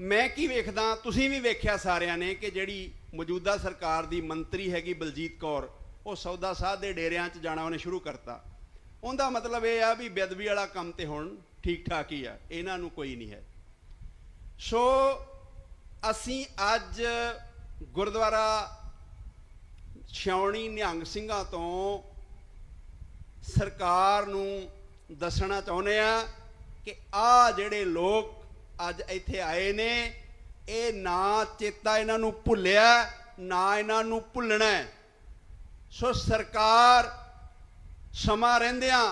ਮੈਂ ਕੀ ਵੇਖਦਾ? ਤੁਸੀਂ ਵੀ ਵੇਖਿਆ ਸਾਰਿਆਂ ਨੇ ਕਿ ਜਿਹੜੀ ਮੌਜੂਦਾ ਸਰਕਾਰ ਦੀ ਮੰਤਰੀ ਹੈਗੀ ਬਲਜੀਤ ਕੌਰ, ਉਹ ਸੌਦਾ ਸਾਧ ਦੇ ਡੇਰਿਆਂ 'ਚ ਜਾਣਾ ਉਹਨੇ ਸ਼ੁਰੂ ਕਰਤਾ। ਉਹਦਾ ਮਤਲਬ ਇਹ ਆ ਵੀ ਬੇਦਬੀ ਵਾਲਾ ਕੰਮ ਤੇ ਹੁਣ ਠੀਕ ਠਾਕ ਹੀ ਆ, ਇਹਨਾਂ ਨੂੰ ਕੋਈ ਨਹੀਂ ਹੈ। ਸੋ ਅਸੀਂ ਅੱਜ ਗੁਰਦੁਆਰਾ ਛਾਉਣੀ ਨਿਹੰਗ ਸਿੰਘਾਂ ਤੋਂ ਸਰਕਾਰ ਨੂੰ ਦੱਸਣਾ ਚਾਹੁੰਦੇ ਆ ਕਿ ਆ ਜਿਹੜੇ ਲੋਕ ਅੱਜ ਇੱਥੇ ਆਏ ਨੇ। ਇਹ ਨਾ ਚੇਤਾ ਇਹਨਾਂ ਨੂੰ ਭੁੱਲਿਆ, ਨਾ ਇਹਨਾਂ ਨੂੰ ਭੁੱਲਣਾ ਸੋ ਸਰਕਾਰ ਸਮਾਂ ਰਹਿੰਦਿਆਂ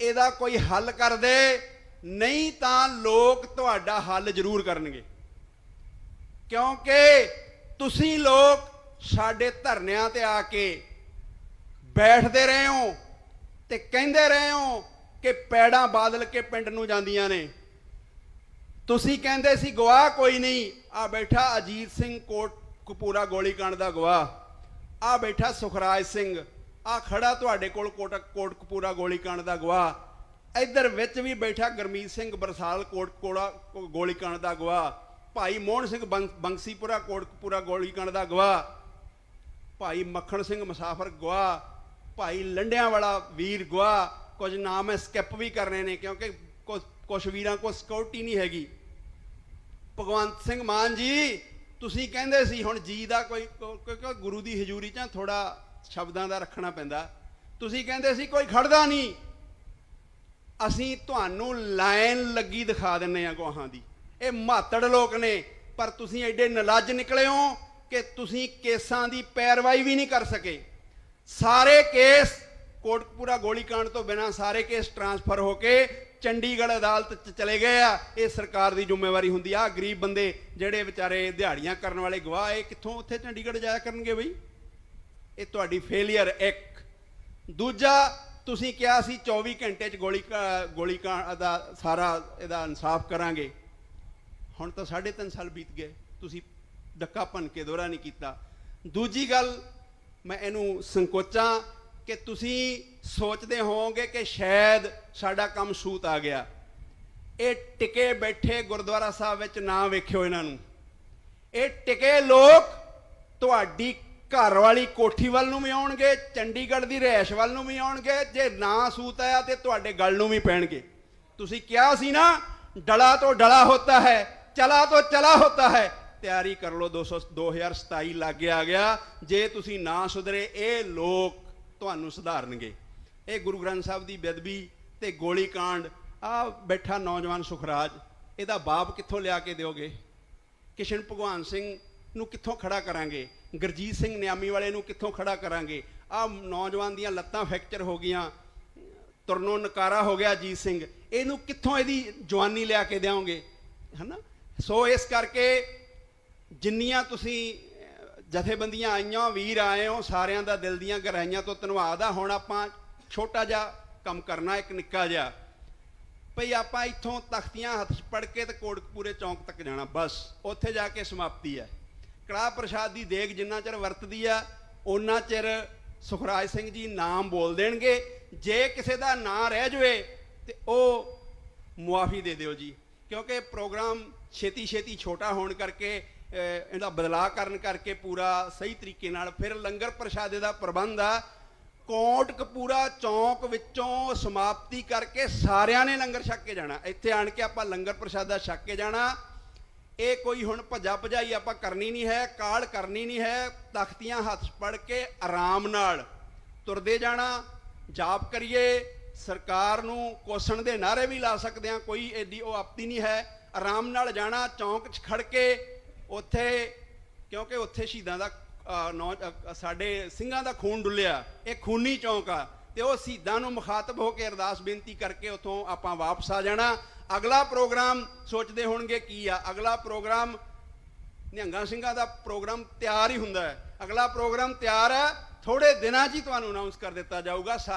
ਇਹਦਾ ਕੋਈ ਹੱਲ ਕਰ ਦੇ, ਨਹੀਂ ਤਾਂ ਲੋਕ ਤੁਹਾਡਾ ਹੱਲ ਜ਼ਰੂਰ ਕਰਨਗੇ। ਕਿਉਂਕਿ ਤੁਸੀਂ ਲੋਕ ਸਾਡੇ ਧਰਨਿਆਂ ਤੇ ਆ ਕੇ ਬੈਠਦੇ ਰਹੇ ਹੋ ਤੇ ਕਹਿੰਦੇ ਰਹੇ ਹੋ ਕਿ ਪੈੜਾਂ ਬਾਦਲ ਕੇ ਪਿੰਡ ਨੂੰ ਜਾਂਦੀਆਂ ਨੇ। ਤੁਸੀਂ ਕਹਿੰਦੇ ਸੀ ਗਵਾਹ ਕੋਈ ਨਹੀਂ। ਆ ਬੈਠਾ ਅਜੀਤ ਸਿੰਘ ਕੋਟ ਕਪੂਰਾ ਗੋਲੀकांड ਦਾ ਗਵਾਹ। ਆ ਬੈਠਾ ਸੁਖਰਾਜ ਸਿੰਘ। ਆ ਖੜਾ ਤੁਹਾਡੇ ਕੋਲ ਕੋਟਕ ਕੋਟ ਕਪੂਰਾ ਗੋਲੀकांड ਦਾ ਗਵਾਹ। ਇੱਧਰ ਵਿੱਚ ਵੀ ਬੈਠਾ ਗਰਮੀਤ ਸਿੰਘ ਬਰਸਾਲ ਕੋਟ ਕੋਲਾ ਗੋਲੀकांड ਦਾ ਗਵਾਹ। ਭਾਈ ਮੋਹਨ ਸਿੰਘ ਬੰਸੀਪੁਰਾ ਕੋਟ ਕਪੂਰਾ ਗੋਲੀकांड ਦਾ ਗਵਾਹ। ਭਾਈ ਮੱਖਣ ਸਿੰਘ ਮੁਸਾਫਰ ਗਵਾਹ। ਭਾਈ ਲੰਡਿਆਂ ਵਾਲਾ ਵੀਰ ਗਵਾਹ। ਕੁਝ ਨਾਮ ਹੈ ਸਕਿਪ ਵੀ ਕਰਨੇ ਨੇ ਕਿਉਂਕਿ ਕੁਝ ਵੀਰਾਂ ਕੋਲ ਸਿਕਿਉਰਿਟੀ ਨਹੀਂ ਹੈਗੀ। ਭਗਵੰਤ ਸਿੰਘ ਮਾਨ ਜੀ, ਤੁਸੀਂ ਕਹਿੰਦੇ ਸੀ, ਹੁਣ ਜੀ ਦਾ ਕੋਈ ਕਿਉਂਕਿ ਗੁਰੂ ਦੀ ਹਜ਼ੂਰੀ 'ਚ ਥੋੜਾ ਸ਼ਬਦਾਂ ਦਾ ਰੱਖਣਾ ਪੈਂਦਾ। ਤੁਸੀਂ ਕਹਿੰਦੇ ਸੀ, ਕੋਈ ਖੜਦਾ ਨਹੀਂ। ਅਸੀਂ ਤੁਹਾਨੂੰ ਲਾਈਨ ਲੱਗੀ ਦਿਖਾ ਦਿੰਨੇ ਆ ਗੋਹਾਂ ਦੀ। ਇਹ ਮਾਤੜ ਲੋਕ ਨੇ, ਪਰ ਤੁਸੀਂ ਐਡੇ ਨਲੱਜ ਨਿਕਲੇ ਹੋ ਕਿ ਤੁਸੀਂ ਕੇਸਾਂ ਦੀ ਪੈਰਵਾਈ ਵੀ ਨਹੀਂ ਕਰ ਸਕੇ। ਸਾਰੇ ਕੇਸ ਕੋਟਕਪੂਰਾ ਗੋਲੀकांड ਤੋਂ ਬਿਨਾ ਸਾਰੇ ਕੇਸ ਟਰਾਂਸਫਰ ਹੋ ਕੇ ਚੰਡੀਗੜ੍ਹ ਅਦਾਲਤ ਚ ਚਲੇ ਗਏ ਆ। ਇਹ ਸਰਕਾਰ ਦੀ ਜ਼ਿੰਮੇਵਾਰੀ ਹੁੰਦੀ ਆ। ਗਰੀਬ ਬੰਦੇ ਜਿਹੜੇ ਵਿਚਾਰੇ ਦਿਹਾੜੀਆਂ ਕਰਨ ਵਾਲੇ ਗਵਾਹ, ਇਹ ਕਿੱਥੋਂ ਉੱਥੇ ਚੰਡੀਗੜ੍ਹ ਜਾਇਆ ਕਰਨਗੇ ਬਈ? ਇਹ ਤੁਹਾਡੀ ਫੇਲਿਅਰ ਇੱਕ। ਦੂਜਾ, ਤੁਸੀਂ ਕਿਹਾ ਸੀ 24 ਘੰਟੇ ਚ ਗੋਲੀ ਗੋਲੀ ਦਾ ਸਾਰਾ ਇਹਦਾ ਇਨਸਾਫ ਕਰਾਂਗੇ। ਹੁਣ ਤਾਂ 3.5 ਸਾਲ ਬੀਤ ਗਏ। ਤੁਸੀਂ ਡੱਕਾ ਭੰਨ ਕੇ ਦੋਹਰਾ ਨਹੀਂ ਕੀਤਾ। ਦੂਜੀ ਗੱਲ, ਮੈਂ ਇਹਨੂੰ ਸੰਕੋਚਾਂ ਕਿ ਤੁਸੀਂ ਸੋਚਦੇ ਹੋਵੋਗੇ ਕਿ ਸ਼ਾਇਦ ਸਾਡਾ ਕੰਮ ਸੂਤ ਆ ਗਿਆ। ਇਹ ਟਿਕੇ ਬੈਠੇ ਗੁਰਦੁਆਰਾ ਸਾਹਿਬ ਵਿੱਚ ਨਾ ਵੇਖਿਓ ਇਹਨਾਂ ਨੂੰ। ਇਹ ਟਿਕੇ ਲੋਕ ਤੁਹਾਡੀ ਘਰ ਵਾਲੀ ਕੋਠੀ ਵੱਲ ਨੂੰ ਵੀ ਆਉਣਗੇ, ਚੰਡੀਗੜ੍ਹ ਦੀ ਰਹਿائش ਵੱਲ ਨੂੰ ਵੀ ਆਉਣਗੇ, ਜੇ ਨਾ ਸੂਤ ਆਇਆ ਤੇ ਤੁਹਾਡੇ ਗੱਲ ਨੂੰ ਵੀ ਪੈਣਗੇ। ਤੁਸੀਂ ਕਿਹਾ ਸੀ ਨਾ, ਡਲਾ ਤੋਂ ਡਲਾ ਹੁੰਦਾ ਹੈ, ਚਲਾ ਤੋਂ ਚਲਾ ਹੁੰਦਾ ਹੈ। ਤਿਆਰੀ ਕਰ ਲਓ 200 2027 ਲੱਗੇ ਆ ਗਿਆ। ਜੇ ਤੁਸੀਂ ਨਾ ਸੁਧਰੇ, ਇਹ ਲੋਕ ਤੁਹਾਨੂੰ ਸੁਧਾਰਨਗੇ। ਇਹ ਗੁਰੂ ਗ੍ਰੰਥ ਸਾਹਿਬ ਦੀ ਬੇਦਬੀ ਤੇ ਗੋਲੀकांड ਆ ਬੈਠਾ ਨੌਜਵਾਨ ਸੁਖਰਾਜ, ਇਹਦਾ ਬਾਪ ਕਿੱਥੋਂ ਲਿਆ ਕੇ ਦਿਓਗੇ? ਕਿਸ਼ਨ ਭਗਵਾਨ ਸਿੰਘ ਨੂੰ ਕਿੱਥੋਂ ਖੜਾ ਕਰਾਂਗੇ? ਗੁਰਜੀਤ ਸਿੰਘ ਨਿਆਮੀ ਵਾਲੇ ਨੂੰ ਕਿੱਥੋਂ ਖੜਾ ਕਰਾਂਗੇ? ਆ ਨੌਜਵਾਨ ਦੀਆਂ ਲੱਤਾਂ ਫ੍ਰੈਕਚਰ ਹੋ ਗਈਆਂ, ਤੁਰਨੋਂ ਨਕਾਰਾ ਹੋ ਗਿਆ ਜੀਤ ਸਿੰਘ। ਇਹਨੂੰ ਕਿੱਥੋਂ ਇਹਦੀ ਜਵਾਨੀ ਲਿਆ ਕੇ ਦਿਓਗੇ? ਹਨਾ? ਸੋ ਇਸ ਕਰਕੇ ਜਿੰਨੀਆਂ ਤੁਸੀਂ ਜਥੇਬੰਦੀਆਂ ਆਈਆਂ, ਵੀਰ ਆਏ ਹੋ ਸਾਰਿਆਂ ਦਾ ਦਿਲ ਦੀਆਂ ਗਹਿਰਾਈਆਂ ਤੋਂ ਧੰਨਵਾਦ ਆ। ਹੁਣ ਆਪਾਂ ਛੋਟਾ ਜਿਹਾ ਕੰਮ ਕਰਨਾ, ਇੱਕ ਨਿੱਕਾ ਜਿਹਾ। ਭਈ ਆਪਾਂ ਇੱਥੋਂ ਤਖਤੀਆਂ ਹੱਥ 'ਚ ਪੜ ਕੇ ਤੇ ਕੋਟਕਪੂਰੇ ਚੌਂਕ ਤੱਕ ਜਾਣਾ, ਬਸ। ਉੱਥੇ ਜਾ ਕੇ ਸਮਾਪਤੀ ਹੈ ਕੜਾਹ ਪ੍ਰਸ਼ਾਦ ਦੀ ਦੇਗ ਜਿੰਨਾ ਚਿਰ ਵਰਤਦੀ ਆ ਉਹਨਾਂ ਚਿਰ ਸੁਖਰਾਜ ਸਿੰਘ ਜੀ ਨਾਮ ਬੋਲ ਦੇਣਗੇ। ਜੇ ਕਿਸੇ ਦਾ ਨਾਂ ਰਹਿ ਜਾਵੇ ਤੇ ਉਹ ਮੁਆਫੀ ਦੇ ਦਿਓ ਜੀ। ਕਿਉਂਕਿ ਪ੍ਰੋਗਰਾਮ ਛੇਤੀ ਛੇਤੀ ਛੋਟਾ ਹੋਣ ਕਰਕੇ ਇਹਦਾ ਬਦਲਾਅ ਕਰਨ ਕਰਕੇ ਪੂਰਾ ਸਹੀ ਤਰੀਕੇ ਨਾਲ ਫਿਰ ਲੰਗਰ ਪ੍ਰਸ਼ਾਦੇ ਦਾ ਪ੍ਰਬੰਧ ਆ। ਕੋਟ ਕਪੂਰਾ ਚੌਂਕ ਵਿੱਚੋਂ ਸਮਾਪਤੀ ਕਰਕੇ ਸਾਰਿਆਂ ਨੇ ਲੰਗਰ ਛਕ ਕੇ ਜਾਣਾ। ਇੱਥੇ ਆਣ ਕੇ ਆਪਾਂ ਲੰਗਰ ਪ੍ਰਸ਼ਾਦਾ ਛਕ ਕੇ ਜਾਣਾ। ਇਹ ਕੋਈ ਹੁਣ ਭੱਜਾ ਭਜਾਈ ਆਪਾਂ ਕਰਨੀ ਨਹੀਂ ਹੈ, ਕਾਲ ਕਰਨੀ ਨਹੀਂ ਹੈ। ਤਖਤੀਆਂ ਹੱਥ ਪੜ ਕੇ ਆਰਾਮ ਨਾਲ ਤੁਰਦੇ ਜਾਣਾ, ਜਾਪ ਕਰੀਏ। ਸਰਕਾਰ ਨੂੰ ਕੋਸਣ ਦੇ ਨਾਰੇ ਵੀ ਲਾ ਸਕਦੇ ਆ ਕੋਈ ਐਡੀ ਉਹ ਆਪਤੀ ਨਹੀਂ ਹੈ। ਆਰਾਮ ਨਾਲ ਜਾਣਾ, ਚੌਂਕ 'ਚ ਖੜ ਕੇ ਉੱਥੇ, ਕਿਉਂਕਿ ਉੱਥੇ ਸ਼ਹੀਦਾਂ ਦਾ ਨੌ ਸਾਡੇ ਸਿੰਘਾਂ ਦਾ ਖੂਨ ਡੁੱਲਿਆ। ਇਹ ਖੂਨੀ ਚੌਂਕ ਆ। ਤੇ ਉਹ ਸ਼ਹੀਦਾਂ ਨੂੰ ਮੁਖਾਤਬ ਹੋ ਕੇ ਅਰਦਾਸ ਬੇਨਤੀ ਕਰਕੇ ਉੱਥੋਂ ਆਪਾਂ ਵਾਪਸ ਆ ਜਾਣਾ। ਅਗਲਾ ਪ੍ਰੋਗਰਾਮ ਸੋਚਦੇ ਹੋਣਗੇ ਕੀ ਆ। ਅਗਲਾ ਪ੍ਰੋਗਰਾਮ ਨਿਹੰਗਾਂ ਸਿੰਘਾਂ ਦਾ ਪ੍ਰੋਗਰਾਮ ਤਿਆਰ ਹੀ ਹੁੰਦਾ ਹੈ। ਅਗਲਾ ਪ੍ਰੋਗਰਾਮ ਤਿਆਰ ਹੈ। ਥੋੜੇ ਦਿਨਾਂ 'ਚ ਹੀ ਤੁਹਾਨੂੰ ਅਨਾਉਂਸ ਕਰ ਦਿੱਤਾ ਜਾਊਗਾ। ਸਾਰੀ